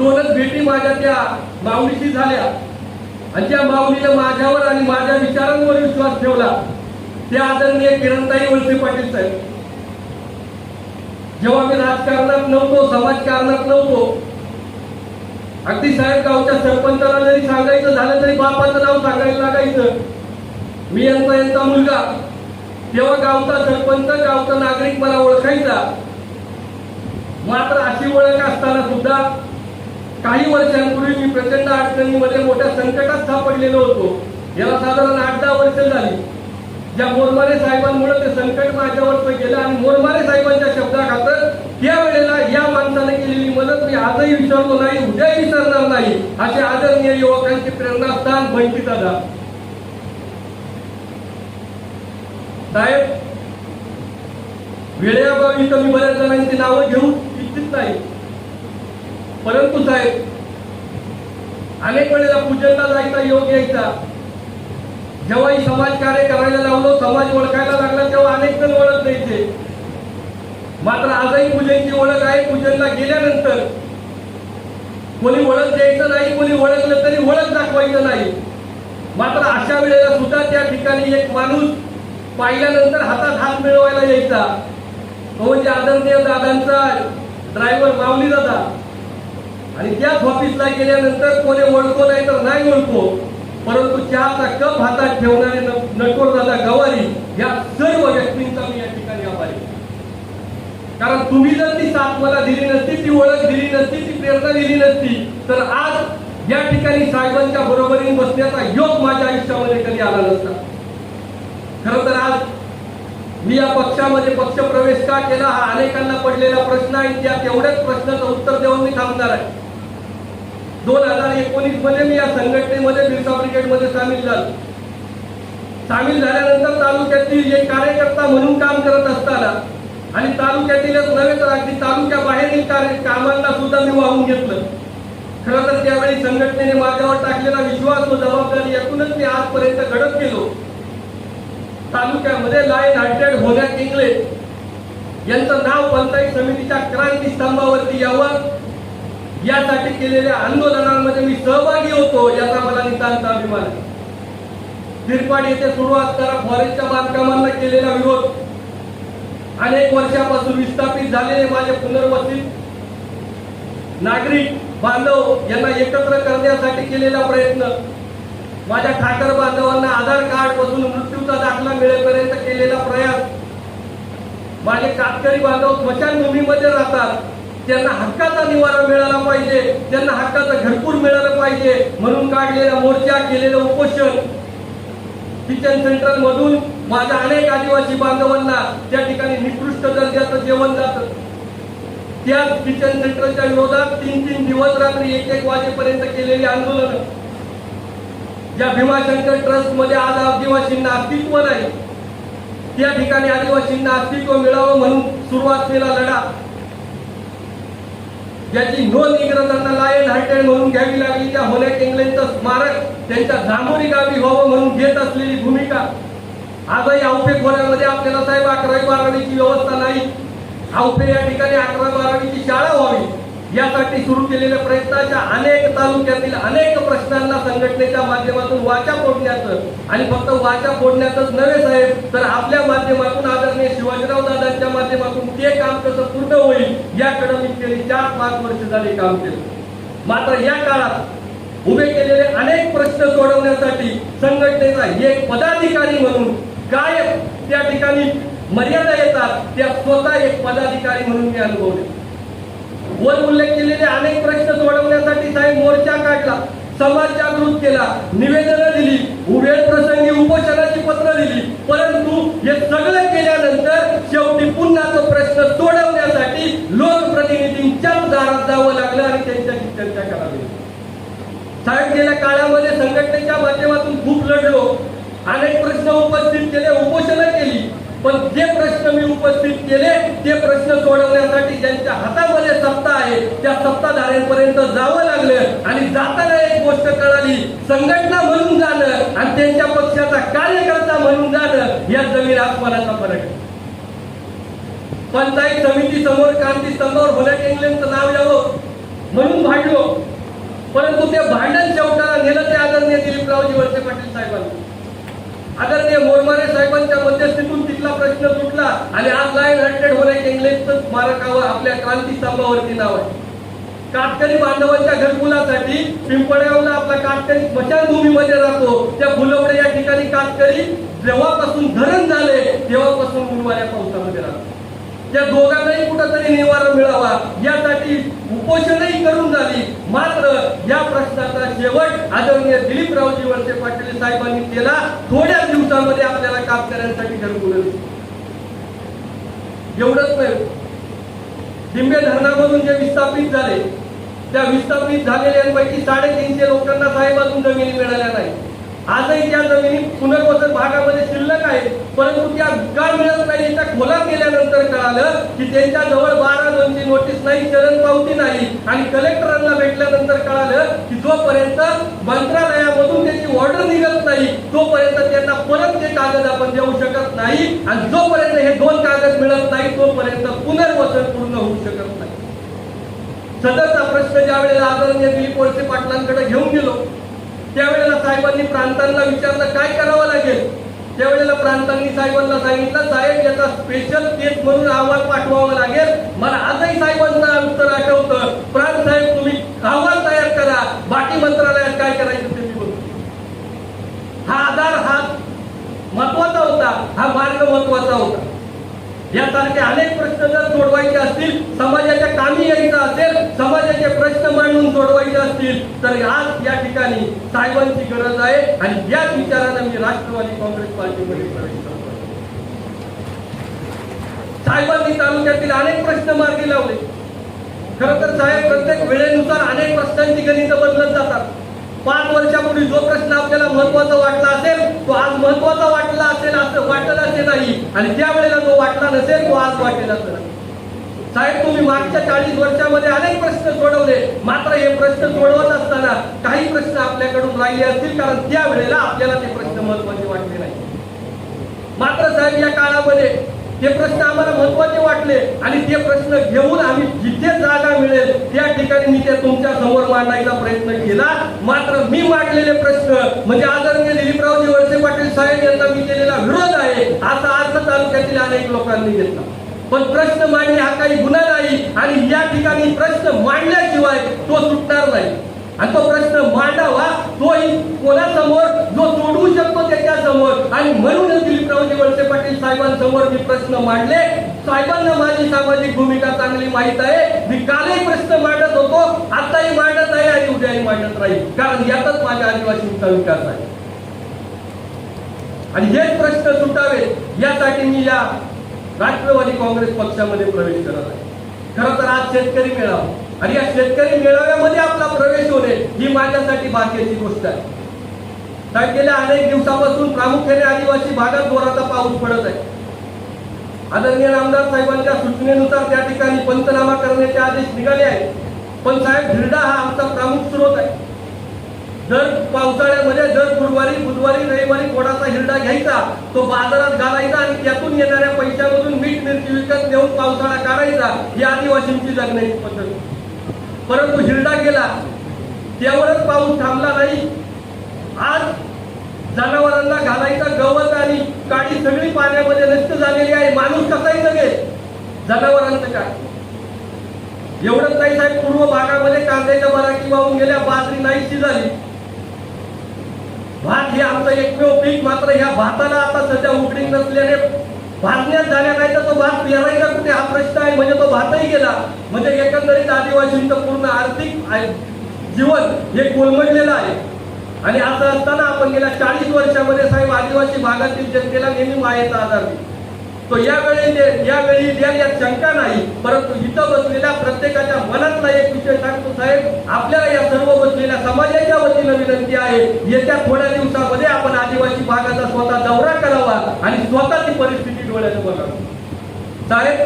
दोनच भेटी माझ्या त्या माऊलीशी झाल्या. आणि त्या माऊलीनं माझ्यावर आणि माझ्या विचारांवर विश्वास ठेवला. ते आदरणीय किरणताई वळसे पाटील साहेब. जेव्हा मी राजकारणात नव्हतो समाजकारणात नव्हतो अगदी साहेब गावच्या सरपंचाला जरी सांगायचं झालं तरी बापाचं नाव सांगायला लागायचं. मी यांचा यांचा मुलगा. तेव्हा गावचा सरपंच गावचा नागरिक मला ओळखायचा. मात्र अशी ओळख असताना सुद्धा काही वर्षांपूर्वी मी प्रचंड अडचणीमध्ये मोठ्या संकटात सापडलेलो होतो. याला साधारण आठ दहा वर्ष झाली. ज्या मोरमारे साहेबांमुळे ते संकट माझ्यावर गेलं आणि मोरमारे साहेबांच्या शब्दाखातर त्यावेळेला या माणसाने केलेली मदत मी आजही विसरलो नाही उद्याही विसरणार नाही असे आदरणीय युवकांचे प्रेरणास्थान बंचित दादा साहेब वेळेअभावी कमी बऱ्याच जणांची नावं घेऊ इच्छित नाही. परंतु साहेब अनेक वेळेला पूजनला जायचा योग यायचा. जेव्हाही समाज कार्य करायला लावलो समाज ओळखायला लागला तेव्हा अनेक जण ओळख द्यायचे. मात्र आजही पूजेची ओळख आहे पूजनला गेल्यानंतर. कोणी ओळख द्यायचं नाही कोणी ओळखलं तरी ओळख दाखवायचं नाही. मात्र अशा वेळेला सुद्धा त्या ठिकाणी एक माणूस पाहिल्यानंतर हातात हात मिळवायला यायचा. तो म्हणजे आदरणीय दादांचा ड्रायव्हर माऊली दादा आणि त्याच ऑफिसला गेल्यानंतर कोणी ओळखो नाही तर नाही ओळखो परंतु चहाचा कप हातात ठेवणारे न- गवारी या सर्व व्यक्तींचा मी या ठिकाणी आभारी कारण तुम्ही जर ती साथ मला दिली नसती ती ओळख दिली नसती ती प्रेरणा दिली नसती तर आज या ठिकाणी साहेबांच्या बरोबरीने बसण्याचा योग माझ्या आयुष्यामध्ये कधी आला नसता. खर तर आज मी या पक्षामध्ये पक्ष प्रवेश का केला हा अनेकांना पडलेला प्रश्न आहे त्या तेवढ्याच प्रश्नाचं उत्तर देऊन मी थांबणार आहे. दोन हजार एकोणीसमध्ये मी या संघटनेमध्ये बिरसा ब्रिगेडमध्ये सामील झालो. सामील झाल्यानंतर तालुक्यातील एक कार्यकर्ता म्हणून काम करत असताना आणि तालुक्यातीलच नव्हे तर अगदी तालुक्याबाहेरील कार्य कामांना सुद्धा मी वाहून घेतलं. खरं तर त्यावेळी संघटनेने माझ्यावर टाकलेला विश्वास व जबाबदारी यातूनच मी आजपर्यंत घडत गेलो तालुक्यामध्ये लाईन हंड्रेड होण्यात इंगले यांचं नाव पंचायत समितीच्या क्रांती स्तंभावरती यावं यासाठी केलेल्या आंदोलनांमध्ये मी सहभागी होतो याचा मला नितांत अभिमान आहे. तिरपाड येथे सुरुवात करा फॉरेस्टच्या बांधकामांना केलेला विरोध. अनेक वर्षापासून विस्थापित झालेले माझे पुनर्वसित नागरिक बांधव यांना एकत्र करण्यासाठी केलेला प्रयत्न. माझ्या ठाकर बांधवांना आधार कार्डपासून मृत्यूचा दाखला मिळेपर्यंत केलेला प्रयास. माझे कातकरी बांधव स्मशानभूमीमध्ये राहतात. त्यांना हक्काचा निवारा मिळाला पाहिजे त्यांना हक्काचं घरपूर मिळालं पाहिजे म्हणून काढलेला मोर्चा केलेलं उपोषण. किचन सेंटर मधून माझ्या अनेक आदिवासी बांधवांना त्या ठिकाणी निकृष्ट दर्जाचं जेवण जात. त्या किचन सेंटरच्या विरोधात तीन तीन दिवस रात्री एक एक वाजेपर्यंत केलेली आंदोलन. ज्या भीमाशंकर ट्रस्टमध्ये आज आदिवासींना अस्तित्व नाही. त्या ठिकाणी आदिवासींना अस्तित्व मिळावं म्हणून सुरुवात केला लढा. ज्याची नोंद इंग्रजांना लायन हार्टेड म्हणून घ्यावी लागली त्या होण्यात इंग्लंडचं स्मारक त्यांच्या धामोरी गावी व्हावं म्हणून घेत असलेली भूमिका. आजही औपे खोऱ्यामध्ये आपल्याला साहेब अकरावी बारावीची व्यवस्था नाही. औपे या ठिकाणी अकरावी बारावीची शाळा व्हावी. यासाठी सुरू केलेल्या प्रयत्नाच्या अनेक तालुक्यातील अनेक प्रश्नांना संघटनेच्या माध्यमातून वाचा फोडण्याचं आणि फक्त वाचा फोडण्याचंच नव्हे साहेब तर आपल्या माध्यमातून आदरणीय शिवाजीराव दादांच्या माध्यमातून ते काम कसं पूर्ण होईल याकडे मी गेली चार पाच वर्ष झाले काम केलं. मात्र या काळात उभे केलेले अनेक प्रश्न सोडवण्यासाठी संघटनेचा एक पदाधिकारी म्हणून काय त्या ठिकाणी मर्यादा येतात त्या स्वतः एक पदाधिकारी म्हणून मी अनुभवले. वर उल्लेख केलेले अनेक प्रश्न सोडवण्यासाठी साहेब मोर्चा काढला. समाज जागृत केला. निवेदन दिली. वेळ प्रसंगी उपोषणाची पत्र दिली. परंतु हे सगळं केल्यानंतर शेवटी पुन्हा तो प्रश्न सोडवण्यासाठी लोकप्रतिनिधींच्याच दारात जावं लागलं आणि त्यांच्याशी चर्चा करावी. साहेब गेल्या काळामध्ये संघटनेच्या माध्यमातून खूप लढलो. अनेक प्रश्न उपस्थित केले उपोषणं केली. पण जे प्रश्न मी उपस्थित केले ते प्रश्न सोडवण्यासाठी ज्यांच्या हातामध्ये सत्ता आहे त्या सत्ताधाऱ्यांपर्यंत जावं लागलं. आणि जाताना एक गोष्ट कळाली संघटना म्हणून जाणं आणि त्यांच्या पक्षाचा कार्यकर्ता म्हणून जाणं या जमीन आसमानाचा फरक आहे. पंचायत समिती समोर क्रांती स्तंभावर होण्यात इंग्लंडचं नाव यावं म्हणून भांडलो. परंतु ते भांडण शेवटाला नेलं ते आदरणीय दिलीपरावजी वळसे पाटील साहेबांना आदरणीय मोरमारे साहेबांच्या मध्यस्थीतून तिथला प्रश्न सुटला आणि आज लाईन हंड्रेड होणे इंग्लिशचं स्मारकावर आपल्या क्रांती स्तंभावरती नाव आहे. काटकरी बांधवांच्या घरकुलासाठी पिंपळगावला आपला काटकरी स्मशानभूमीमध्ये राहतो. त्या फुलवडे या ठिकाणी काटकरी जेव्हापासून धरण झाले तेव्हापासून उन्हाळ्या पावसामध्ये राहतो. त्या दोघांनाही कुठंतरी निवारण मिळावा. यासाठी उपोषणही करून झाली. मात्र या प्रश्नाचा शेवट आदरणीय दिलीपरावजी वळसे पाटील साहेबांनी केला. थोड्या दिवसामध्ये आपल्याला काम करण्यासाठी घरकुल एवढंच नाही. डिंबे धरणामधून जे विस्थापित झाले त्या विस्थापित झालेल्यांपैकी साडेतीनशे लोकांना साहेबातून जमिनी मिळाल्या नाही आजही त्या जमिनी पुनर्वसन भागामध्ये शिल्लक आहे परंतु त्या का मिळत नाही. त्या खोलात गेल्यानंतर कळालं की त्यांच्या जवळ बारा दोनची नोटीस नाही चलन पावती नाही. आणि कलेक्टरांना भेटल्यानंतर कळालं की जोपर्यंत मंत्रालयामधून त्याची ऑर्डर निघत नाही तोपर्यंत त्यांना परत ते कागद आपण देऊ शकत नाही. आणि जोपर्यंत हे दोन कागद मिळत नाही तोपर्यंत पुनर्वसन पूर्ण होऊ शकत नाही. सदरचा प्रश्न ज्या वेळेला आदरणीय दिलीप वळसे पाटलांकडे घेऊन गेलो त्यावेळेला साहेबांनी प्रांतांना विचारलं काय करावं लागेल? त्यावेळेला प्रांतांनी साहेबांना सांगितलं साहेब याचा स्पेशल केस म्हणून अहवाल पाठवावा लागेल. मला आजही साहेबांना उत्तर आठवतं. प्रांत साहेब तुम्ही अहवाल तयार करा. बाकी मंत्रालयात काय करायचं ते मी हा आधार हा महत्त्वाचा होता. हा मार्ग महत्त्वाचा होता. यासारखे अनेक प्रश्न जर सोडवायचे असतील समाजाच्या कामी यायचं असेल समाजाचे प्रश्न मांडून सोडवायचे असतील तर आज या ठिकाणी साहेबांची गरज आहे आणि याच विचारानं मी राष्ट्रवादी काँग्रेस पार्टीमध्ये प्रवेश साहेबांनी तालुक्यातील अनेक प्रश्न मार्गी लावले. खर तर साहेब प्रत्येक वेळेनुसार अनेक प्रश्नांची गणित बदलत जातात. पाच वर्षापूर्वी जो प्रश्न आपल्याला महत्त्वाचा वाटला असेल तो आज महत्त्वाचा वाटला असेल असं वाटलं असे नाही. आणि त्या वेळेला जो वाटला नसेल तो आज वाटेल असं नाही. साहेब तुम्ही मागच्या चाळीस वर्षामध्ये अनेक प्रश्न सोडवले. मात्र हे प्रश्न सोडवत असताना काही प्रश्न आपल्याकडून राहिले असतील कारण त्या वेळेला आपल्याला ते प्रश्न महत्त्वाचे वाटले नाही. मात्र साहेब या काळामध्ये ते प्रश्न आम्हाला महत्त्वाचे वाटले आणि ते प्रश्न घेऊन आम्ही जिथे जागा मिळेल त्या ठिकाणी मी ते तुमच्यासमोर मांडायचा प्रयत्न केला. मात्र मी मांडलेले प्रश्न म्हणजे आदरणीय दिलीपरावजी वळसे पाटील साहेब यांना मी केलेला विरोध आहे. आता अर्थ तालुक्यातील अनेक लोकांनी घेतला. पण प्रश्न मांडणे हा काही गुन्हा नाही आणि या ठिकाणी प्रश्न मांडल्याशिवाय तो सुटणार नाही. आणि तो प्रश्न मांडावा तोही कोणासमोर? जो सोडवू शकतो त्याच्यासमोर. आणि म्हणूनच दिलीपरावजी वळसे पाटील साहेबांसमोर मी प्रश्न मांडले. साहेबांना माझी सामाजिक भूमिका चांगली माहीत आहे. मी कालही प्रश्न मांडत होतो. आताही मांडत आहे आणि उद्याही मांडत राहील. कारण यातच माझ्या आदिवासींचा विकास आहे. आणि हेच प्रश्न सुटावे यासाठी मी या राष्ट्रवादी काँग्रेस पक्षामध्ये प्रवेश करत आहे. खरं तर आज शेतकरी मेळावा. आणि या शेतकरी मेळाव्यामध्ये आपला प्रवेश होणे ही माझ्यासाठी भाग्याची गोष्ट आहे. साहेब गेल्या अनेक दिवसापासून प्रामुख्याने आदिवासी भागात जोराचा पाऊस पडत आहे. आदरणीय आमदार साहेबांच्या सूचनेनुसार त्या ठिकाणी पंचनामा करण्याचे आदेश निघाले आहेत. पण साहेब हिरडा हा आमचा प्रमुख स्रोत आहे. दर पावसाळ्यामध्ये दर गुरुवारी बुधवारी रविवारी थोडासा हिरडा घ्यायचा तो बाजारात घालायचा आणि त्यातून येणाऱ्या पैशामधून मीठ मिरची विकत घेऊन पावसाळा काढायचा ही आदिवासींची जगण्याची पद्धत. होती. परंतु हिरडा गेला. त्यावरच पाऊस थांबला नाही. आज जनावरांना घालायचा गवत आणि काडी सगळी पाण्यामध्ये नष्ट झालेली आहे. माणूस कसाही जगेल जनावरांचं काय? एवढंच नाही साहेब पूर्व भागामध्ये कांद्याच्या बराकी वाहून गेल्या बाजरी नाहीशी झाली. भात हे आमचं एकमेव पीक मात्र ह्या भाताला आता सध्या उघडी नसल्याने भारण्यात झाल्या नाही तर तो भात पेरायचा कुठे? हा प्रश्न आहे. म्हणजे तो भातही गेला. म्हणजे एकंदरीत आदिवासींचं पूर्ण आर्थिक जीवन हे कोलमडलेलं आहे. आणि असं असताना आपण गेल्या चाळीस वर्षामध्ये साहेब आदिवासी भागातील जनतेला नेहमी मायेचा आधार दिला. तो यावेळी यावेळी द्याल यात शंका नाही परंतु इथं बसलेल्या प्रत्येकाच्या मनातला एक विषय सांगतो साहेब आपल्याला या सर्व बसलेल्या समाजाच्या वतीनं विनंती आहे येत्या थोड्या दिवसामध्ये आपण आदिवासी भागाचा स्वतः दौरा करावा आणि स्वतःची परिस्थिती डोळ्यानं बघावी. साहेब